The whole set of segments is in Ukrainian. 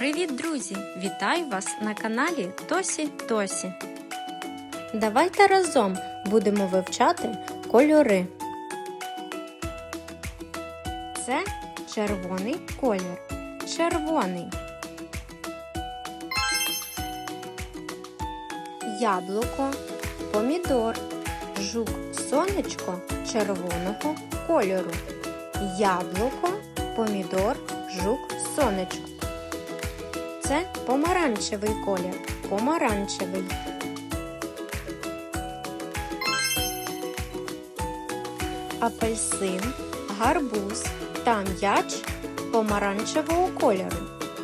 Привіт, друзі! Вітаю вас на каналі Тосі Тосі. Давайте разом будемо вивчати кольори. Це червоний колір. Червоний. Яблуко, помідор, жук, сонечко червоного кольору. Яблуко, помідор, жук, сонечко. Це помаранчевий колір. Помаранчевий. Апельсин, гарбуз та м'яч помаранчевого кольору.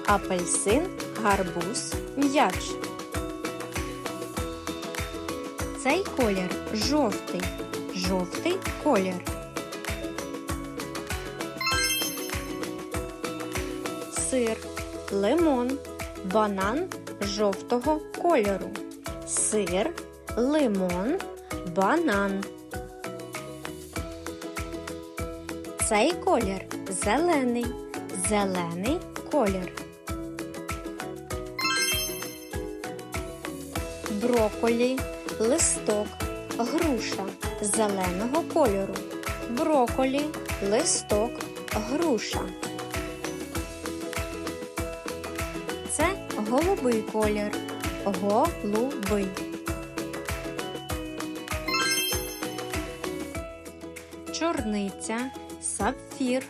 Апельсин, гарбуз, м'яч. Цей колір жовтий. Жовтий колір. Сир, лимон, банан жовтого кольору. Сир, лимон, банан. Цей колір зелений. Зелений колір. Броколі, листок, груша зеленого кольору. Броколі, листок, груша. Це голубий колір. Голубий. Чорниця, сапфір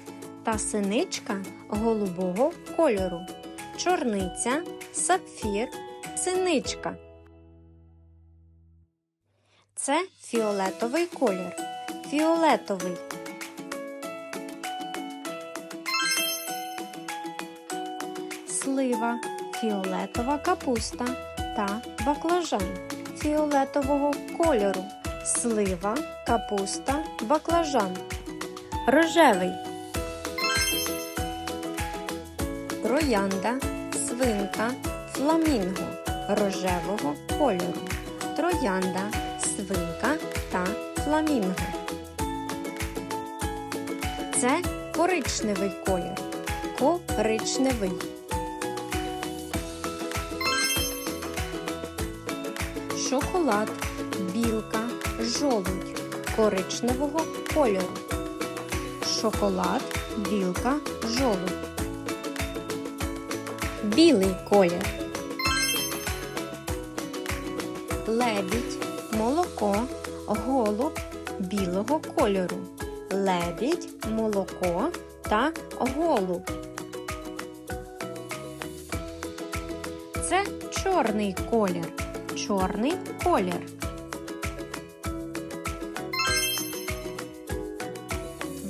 та синичка голубого кольору. Чорниця, сапфір, синичка. Це фіолетовий колір. Фіолетовий. Слива, фіолетова капуста та баклажан фіолетового кольору. Слива, капуста, баклажан. Рожевий. Троянда, свинка, фламінго рожевого кольору. Троянда, свинка та фламінго. Це коричневий колір. Коричневий. Шоколад, білка, жолудь коричневого кольору. Шоколад, білка, жолудь. Білий колір. Лебідь, молоко, голуб білого кольору. Лебідь, молоко та голуб. Це чорний колір. Чорний колір.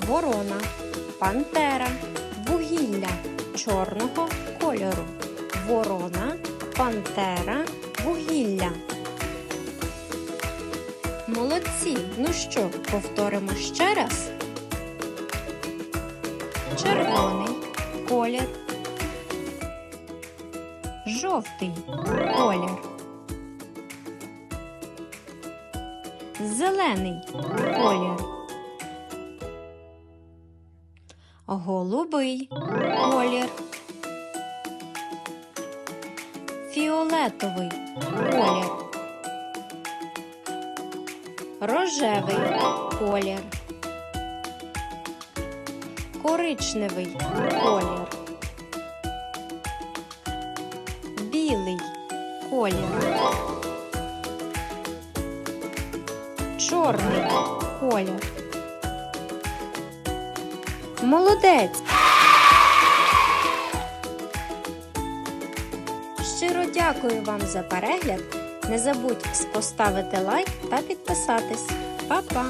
Ворона, пантера, вугілля чорного кольору. Ворона, пантера, вугілля. Молодці. Ну що, повторимо ще раз. Червоний колір. Жовтий колір. Зелений колір. Голубий колір. Фіолетовий колір. Рожевий колір. Коричневий колір. Білий колір. Чорний колір. Молодець. Щиро дякую вам за перегляд. Не забудь поставити лайк та підписатись. Па-па!